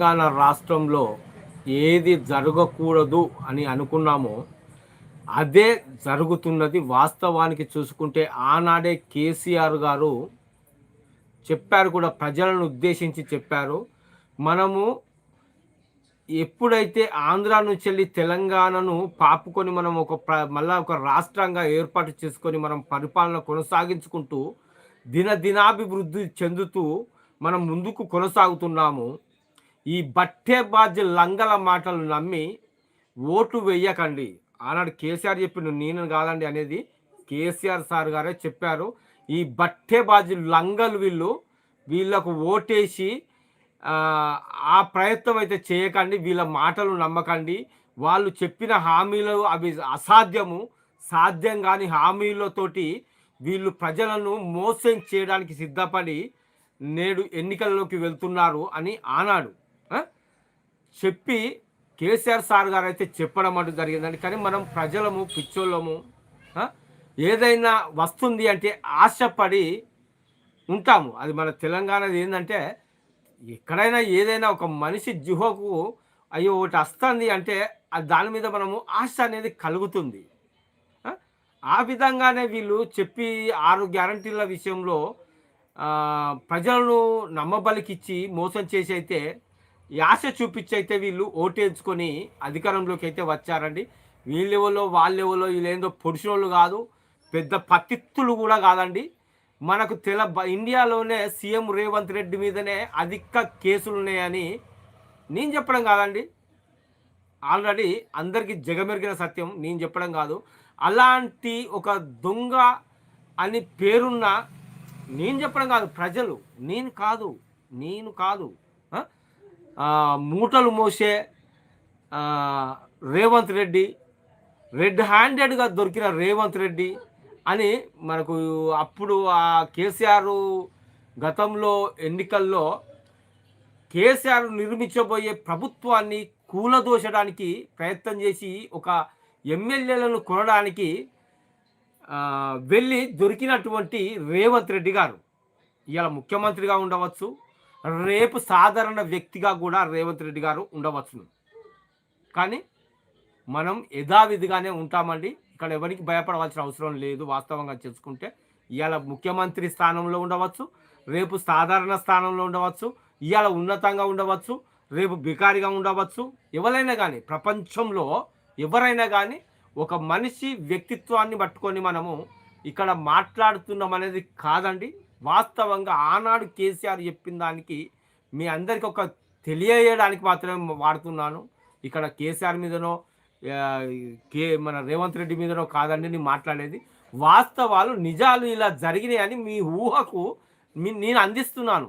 తెలంగాణ రాష్ట్రంలో ఏది జరగకూడదు అని అనుకున్నామో అదే జరుగుతున్నది వాస్తవానికి చూసుకుంటే ఆనాడే కేసీఆర్ గారు చెప్పారు కూడా ప్రజలను ఉద్దేశించి చెప్పారు. మనము ఎప్పుడైతే ఆంధ్ర నుంచి వెళ్ళి తెలంగాణను పాపుకొని మనం ఒక మళ్ళీ మళ్ళా ఒక రాష్ట్రంగా ఏర్పాటు చేసుకొని మనం పరిపాలన కొనసాగించుకుంటూ దినదినాభివృద్ధి చెందుతూ మనం ముందుకు కొనసాగుతున్నాము. ఈ బట్టే లంగల మాటలు నమ్మి ఓటు వెయ్యకండి. ఆనాడు కేసీఆర్ చెప్పిన నేను కాదండి అనేది కేసీఆర్ సార్ గారే చెప్పారు. ఈ బట్టేబాజీ లంగలు వీళ్ళు వీళ్ళకు ఓటేసి ఆ, ప్రయత్నం అయితే చేయకండి వీళ్ళ మాటలు నమ్మకండి. వాళ్ళు చెప్పిన హామీలు అవి అసాధ్యము. సాధ్యం కాని హామీలతోటి వీళ్ళు ప్రజలను మోసం చేయడానికి సిద్ధపడి నేడు ఎన్నికల్లోకి వెళ్తున్నారు అని ఆనాడు చెప్పి కేసీఆర్ సార్ గారు అయితే చెప్పడం అంటూ జరిగిందండి. కానీ మనం ప్రజలము పిచ్చోళ్ళము ఏదైనా వస్తుంది అంటే ఆశపడి ఉంటాము. అది మన తెలంగాణది ఏంటంటే ఎక్కడైనా ఏదైనా ఒక మనిషి జుహోకు అయ్యో ఒకటి వస్తుంది అంటే దాని మీద మనము ఆశ అనేది కలుగుతుంది. ఆ? విధంగానే వీళ్ళు చెప్పి ఆరు గ్యారంటీల విషయంలో ప్రజలను నమ్మబలికిచ్చి మోసం చేసి అయితే ఈ ఆశ చూపించి అయితే వీళ్ళు ఓటేసుకొని అధికారంలోకి అయితే వచ్చారండి. వీళ్ళెవలో వాళ్ళెవలో వీళ్ళేందో పొడిచినోళ్ళు కాదు పెద్ద పత్తిత్తులు కూడా కాదండి. మనకు తెల బ- ఇండియాలోనే సీఎం రేవంత్ రెడ్డి మీదనే అధిక కేసులు ఉన్నాయని నేను చెప్పడం కాదండి. ఆల్రెడీ అందరికీ జగమెరిగిన సత్యం నేను చెప్పడం కాదు. అలాంటి ఒక దొంగ అని పేరున్న నేను చెప్పడం కాదు ప్రజలు. నేను కాదు నేను కాదు. మూటలు మోసే రేవంత్ రెడ్డి రెడ్ హ్యాండెడ్గా దొరికిన రేవంత్ రెడ్డి అని మనకు అప్పుడు ఆ కేసీఆర్ గతంలో ఎన్నికల్లో కేసీఆర్ నిర్మించబోయే ప్రభుత్వాన్ని కూలదోషడానికి ప్రయత్నం చేసి ఒక ఎమ్మెల్యేలను కొనడానికి వెళ్ళి దొరికినటువంటి రేవంత్ రెడ్డి గారు. ఇవాళ ముఖ్యమంత్రిగా ఉండవచ్చు రేపు సాధారణ వ్యక్తిగా కూడా రేవంత్ రెడ్డి గారు ఉండవచ్చును. కానీ మనం యథావిధిగానే ఉంటామండి. ఇక్కడ ఎవరికి భయపడవలసిన అవసరం లేదు. వాస్తవంగా చేసుకుంటే ఇవాళ ముఖ్యమంత్రి స్థానంలో ఉండవచ్చు రేపు సాధారణ స్థానంలో ఉండవచ్చు ఇవాళ ఉన్నతంగా ఉండవచ్చు రేపు బికారిగా ఉండవచ్చు. ఎవరైనా కానీ ప్రపంచంలో ఎవరైనా కానీ ఒక మనిషి వ్యక్తిత్వాన్ని పట్టుకొని మనము ఇక్కడ మాట్లాడుతున్నాం అనేది కాదండి. వాస్తవంగా ఆనాడు కేసీఆర్ చెప్పిన దానికి మీ అందరికి ఒక తెలియజేయడానికి మాత్రమే వాడుతున్నాను. ఇక్కడ కేసీఆర్ మీదనో కే మన రేవంత్ రెడ్డి మీదనో కాదండి నేను మాట్లాడేది. వాస్తవాలు నిజాలు ఇలా జరిగినాయని మీ ఊహకు మీ నేను అందిస్తున్నాను.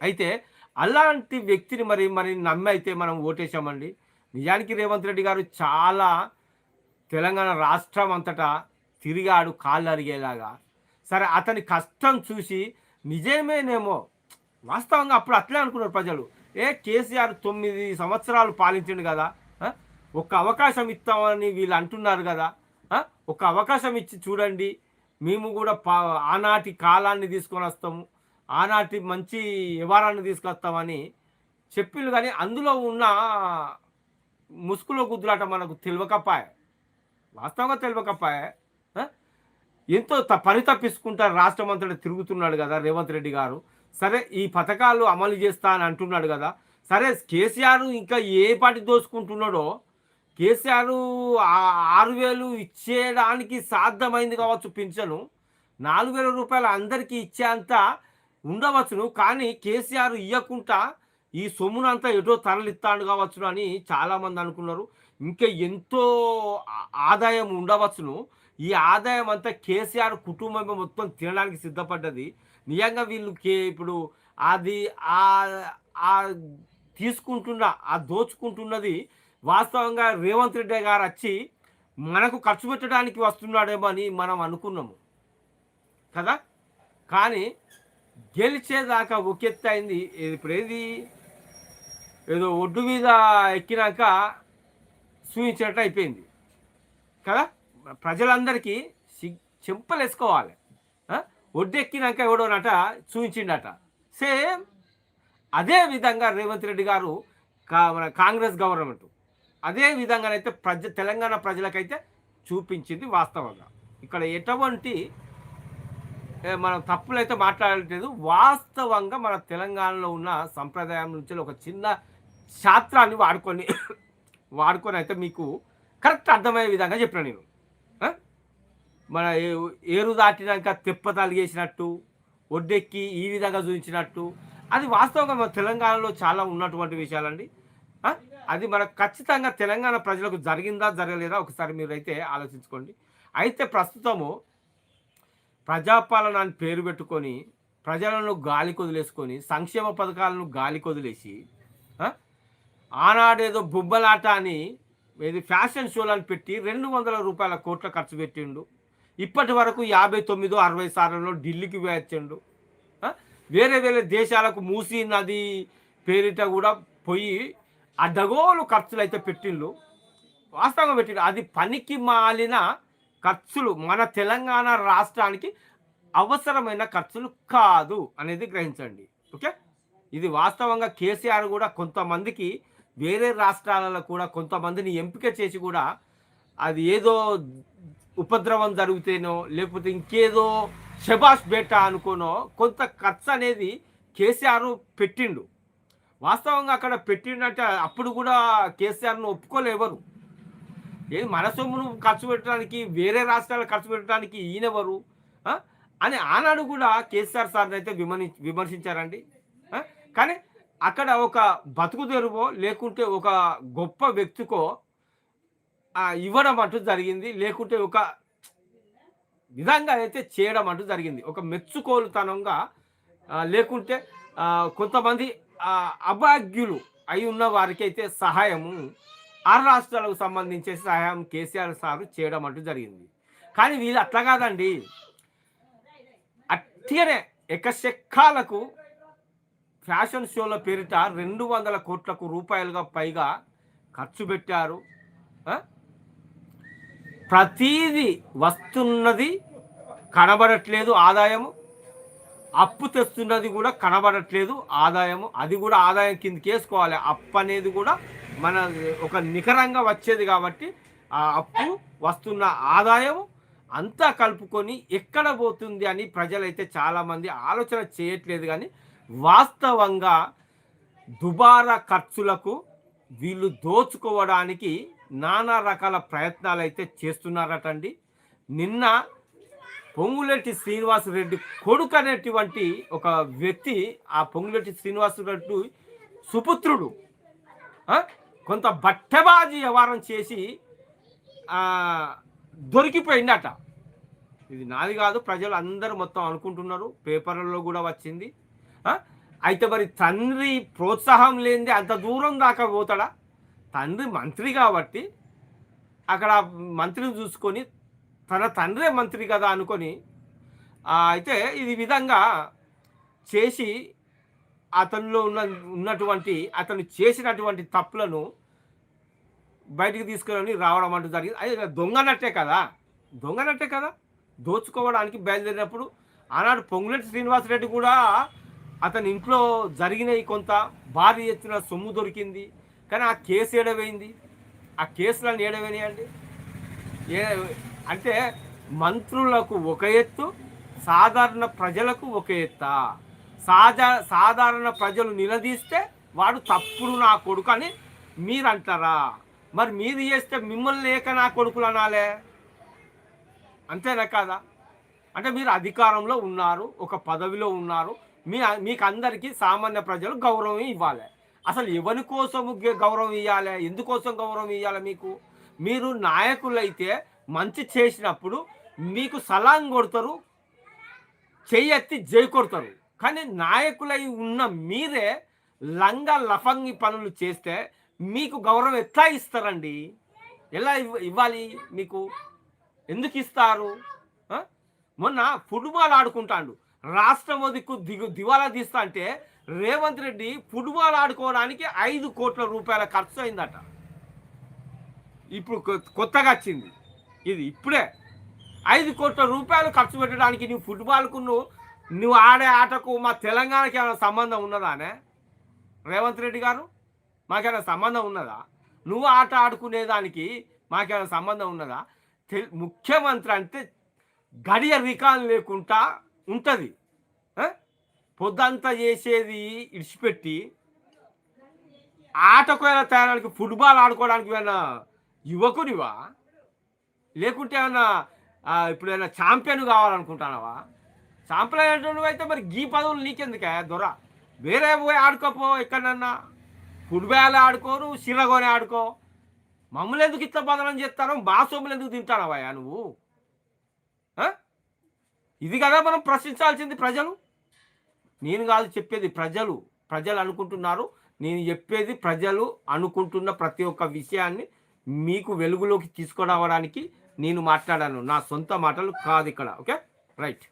అయితే అలాంటి వ్యక్తిని మరి మరి నమ్మి అయితే మనం ఓటేసామండి నిజానికి రేవంత్ రెడ్డి గారు చాలా తెలంగాణ రాష్ట్రం అంతటా తిరిగాడు కాళ్ళు అరిగేలాగా. సరే అతని కష్టం చూసి నిజమేనేమో. వాస్తవంగా అప్పుడు అట్లే అనుకున్నారు ప్రజలు. ఏ కేసీఆర్ తొమ్మిది సంవత్సరాలు పాలించిండు కదా ఒక ఒక్క అవకాశం ఇస్తామని వీళ్ళు అంటున్నారు కదా ఒక అవకాశం ఇచ్చి చూడండి మేము కూడా పా ఆనాటి కాలాన్ని తీసుకొని వస్తాము ఆనాటి మంచి వ్యవహారాన్ని తీసుకొస్తామని చెప్పిండు కానీ అందులో ఉన్న ముసుగులో గుద్దులాట మనకు తెలియకపాయ. వాస్తవంగా తెలియకపాయ. ఎంతో త- పని తప్పించుకుంటారు రాష్ట్రం అంతటా తిరుగుతున్నాడు కదా రేవంత్ రెడ్డి గారు. సరే ఈ పథకాలు అమలు చేస్తా అని అంటున్నాడు కదా. సరే కేసీఆర్ ఇంకా ఏ పాటి దోచుకుంటున్నాడో కేసీఆర్ ఆరు వేలు ఇచ్చేయడానికి సాధ్యమైంది కావచ్చు పింఛను. నాలుగు వేల రూపాయలు అందరికీ ఇచ్చేంత ఉండవచ్చును. కానీ కేసీఆర్ ఇవ్వకుండా ఈ సొమ్మునంతా ఎటో తరలిస్తాడు కావచ్చును అని చాలామంది అనుకున్నారు. ఇంకా ఎంతో ఆదాయం ఉండవచ్చును. ఈ ఆదాయం అంతా కేసీఆర్ కుటుంబం మొత్తం తినడానికి సిద్ధపడ్డది. నిజంగా వీళ్ళు కే ఇప్పుడు అది ఆ తీసుకుంటున్న ఆ దోచుకుంటున్నది వాస్తవంగా రేవంత్ రెడ్డి గారు వచ్చి మనకు ఖర్చు పెట్టడానికి వస్తున్నాడేమో అని మనం అనుకున్నాము. కదా? కానీ గెలిచేదాకా ఒక ఎత్తు అయింది. ఇప్పుడు ఏది? ఏదో ఒడ్డు మీద ఎక్కినాక చూపించినట్టు అయిపోయింది. కదా? ప్రజలందరికీ చెంపలు వేసుకోవాలి ఒడ్డెక్కినాక ఎవడోనట చూపించిండట. సేమ్ అదే విధంగా రేవంత్ రెడ్డి గారు కా- మన కాంగ్రెస్ గవర్నమెంట్. అదే విధంగానైతే ప్రజ తెలంగాణ ప్రజలకైతే చూపించింది వాస్తవంగా. ఇక్కడ ఎటువంటి ఏ, మనం తప్పులైతే మాట్లాడలేదు. వాస్తవంగా మన తెలంగాణలో ఉన్న సంప్రదాయం నుంచి ఒక చిన్న శాస్త్రాన్ని వాడుకొని వాడుకొని అయితే మీకు కరెక్ట్ అర్థమయ్యే విధంగా చెప్పిన నేను. మన ఏ- ఏరు దాటినాక తెప్ప తలిగేసినట్టు ఒడ్డెక్కి ఈ విధంగా చూపించినట్టు. అది వాస్తవంగా మన తెలంగాణలో చాలా ఉన్నటువంటి విషయాలండి. అది మనకు ఖచ్చితంగా తెలంగాణ ప్రజలకు జరిగిందా జరగలేదా ఒకసారి మీరైతే ఆలోచించుకోండి. అయితే ప్రస్తుతము ప్రజాపాలన అని పేరు పెట్టుకొని ప్రజలను గాలి కొదిలేసుకొని సంక్షేమ పథకాలను గాలి కొదిలేసి ఆనాడేదో బుబ్బలాట అని ఏది ఫ్యాషన్ షోలను పెట్టి రెండు వందల రూపాయల కోట్ల ఖర్చు పెట్టిండు. ఇప్పటి వరకు యాభై తొమ్మిదో అరవై సార్లలో ఢిల్లీకి వేచిండు వేరే వేరే దేశాలకు మూసీ నది పేరిట కూడా పోయి అడ్డగోలు ఖర్చులు అయితే పెట్టిండు వాస్తవంగా పెట్టిండు అది పనికి మాలిన ఖర్చులు మన తెలంగాణ రాష్ట్రానికి అవసరమైన ఖర్చులు కాదు అనేది గ్రహించండి. ఓకే? ఇది వాస్తవంగా కేసీఆర్ కూడా కొంతమందికి వేరే రాష్ట్రాలలో కూడా కొంతమందిని ఎంపిక చేసి కూడా అది ఏదో ఉపద్రవం జరిగితేనో లేకపోతే ఇంకేదో షబాష్ బేటా అనుకోనో కొంత ఖర్చు అనేది కేసీఆర్ పెట్టిండు. వాస్తవంగా అక్కడ పెట్టిండంటే అప్పుడు కూడా కేసీఆర్ను ఒప్పుకోలేవరు ఏది మన సొమ్మును ఖర్చు పెట్టడానికి వేరే రాష్ట్రాలు ఖర్చు పెట్టడానికి ఈయనెవరు అని ఆనాడు కూడా కేసీఆర్ సార్ని అయితే విమని విమర్శించారండి. కానీ అక్కడ ఒక బతుకు తెరువో లేకుంటే ఒక గొప్ప వ్యక్తికో ఇవ్వడం అంటూ జరిగింది. లేకుంటే ఒక విధంగా అయితే చేయడం అంటూ జరిగింది. ఒక మెచ్చుకోలుతనంగా లేకుంటే కొంతమంది అభాగ్యులు అయి ఉన్న వారికి అయితే సహాయము ఆ రాష్ట్రాలకు సంబంధించే సహాయం కేసీఆర్ సారు చేయడం అంటూ జరిగింది. కానీ వీళ్ళు అట్లా కాదండి. అట్టిగానే ఎకశెక్కాలకు ఫ్యాషన్ షోల పేరిట రెండు వందల కోట్లకు రూపాయలుగా పైగా ఖర్చు పెట్టారు. ప్రతీది వస్తున్నది కనబడట్లేదు ఆదాయము. అప్పు తెస్తున్నది కూడా కనబడట్లేదు ఆదాయము. అది కూడా ఆదాయం కిందకి వేసుకోవాలి. అప్పు అనేది కూడా మన ఒక నికరంగా వచ్చేది కాబట్టి ఆ అప్పు వస్తున్న ఆదాయం అంతా కలుపుకొని ఎక్కడ పోతుంది అని ప్రజలైతే చాలామంది ఆలోచన చేయట్లేదు కానీ వాస్తవంగా దుబారా ఖర్చులకు వీళ్ళు దోచుకోవడానికి నానా రకాల ప్రయత్నాలు అయితే చేస్తున్నారటండి. నిన్న పొంగులెట్టి శ్రీనివాసరెడ్డి కొడుకు అనేటువంటి ఒక వ్యక్తి ఆ పొంగులెట్టి శ్రీనివాసరెడ్డి సుపుత్రుడు కొంత బట్టబాజీ వ్యవహారం చేసి దొరికిపోయిందట. ఇది నాది కాదు ప్రజలు అందరూ మొత్తం అనుకుంటున్నారు పేపర్లలో కూడా వచ్చింది. అయితే మరి తండ్రి ప్రోత్సాహం లేనిదే అంత దూరం దాకా పోతాడా? తండ్రి మంత్రి కాబట్టి అక్కడ మంత్రిని చూసుకొని తన తండ్రే మంత్రి కదా అనుకొని అయితే ఇది విధంగా చేసి అతనిలో ఉన్న ఉన్నటువంటి అతను చేసినటువంటి తప్పులను బయటికి తీసుకుని రావడం అంటూ జరిగింది. అది దొంగనట్టే కదా దొంగనట్టే కదా దోచుకోవడానికి బయలుదేరినప్పుడు ఆనాడు పొంగులెట్టి శ్రీనివాసరెడ్డి కూడా అతని ఇంట్లో జరిగినవి కొంత భారీ ఎత్తున సొమ్ము దొరికింది. కానీ ఆ కేసు ఏడవైంది? ఆ కేసులను ఏడవేనియండి? ఏ అంటే మంత్రులకు ఒక ఎత్తు సాధారణ ప్రజలకు ఒక ఎత్తా. సాధా సాధారణ ప్రజలు నిలదీస్తే వాడు తప్పుడు నా కొడుకు అని మీరు అంటారా మరి మీరు చేస్తే మిమ్మల్ని లేక నా కొడుకులు అనాలే? అంతేనా కాదా? అంటే మీరు అధికారంలో ఉన్నారు ఒక పదవిలో ఉన్నారు మీ మీకు అందరికీ సామాన్య ప్రజలు గౌరవం ఇవ్వాలి. అసలు ఎవరి కోసము గౌరవం ఇవ్వాలి ఎందుకోసం గౌరవం ఇవ్వాలి మీకు? మీరు నాయకులైతే మంచి చేసినప్పుడు మీకు సలాం కొడతారు చెయ్యెత్తి జై కొడతారు. కానీ నాయకులై ఉన్న మీరే లంగా లఫంగి పనులు చేస్తే మీకు గౌరవం ఎట్లా ఇస్తారండి? ఎలా ఇవ్వ- ఇవ్వాలి మీకు? ఎందుకు ఇస్తారు? మొన్న ఫుట్బాల్ ఆడుకుంటాడు. రాష్ట్రం దిక్కు దిగు దివాలా తీస్తా అంటే రేవంత్ రెడ్డి ఫుట్బాల్ ఆడుకోవడానికి ఐదు కోట్ల రూపాయల ఖర్చు అయిందట. ఇప్పుడు కొత్తగా వచ్చింది. ఇది ఇప్పుడే. ఐదు కోట్ల రూపాయలు ఖర్చు పెట్టడానికి నువ్వు ఫుట్బాల్కు నువ్వు నువ్వు ఆడే ఆటకు మా తెలంగాణకి ఏమైనా సంబంధం ఉన్నదానే రేవంత్ రెడ్డి గారు మాకేమైనా సంబంధం ఉన్నదా? నువ్వు ఆట ఆడుకునేదానికి మాకేమైనా సంబంధం ఉన్నదా? ముఖ్యమంత్రి అంటే గడియ రికాన్ లేకుండా ఉంటుంది. పొద్దంతా చేసేది ఇడిచిపెట్టి ఆటకు ఏమైనా తయారానికి ఫుట్బాల్ ఆడుకోవడానికి ఏమైనా యువకునివా? లేకుంటే ఏమైనా ఇప్పుడు ఏమైనా ఛాంపియన్ కావాలనుకుంటున్నావా? ఛాంపియన్ అయితే మరి గీ పదవులు నీకెందుకే? దొర. వేరే పోయి ఆడుకోపో ఎక్కడన్నా. ఫుట్బాల్ ఆడుకోరు సిరగోని ఆడుకో. మమ్మల్ని ఎందుకు ఇట్లా బదనం చేస్తాను మా సొమ్ములు ఎందుకు తింటానవయ్యా నువ్వు? ఇది కదా మనం ప్రశ్నించాల్సింది ప్రజలు. నేను కాదు చెప్పేది ప్రజలు. ప్రజలు అనుకుంటున్నారు. నేను చెప్పేది ప్రజలు అనుకుంటున్న ప్రతి ఒక్క విషయాన్ని మీకు వెలుగులోకి తీసుకురావడానికి నేను మాట్లాడాను. నా సొంత మాటలు కాదు ఇక్కడ. ఓకే? రైట్.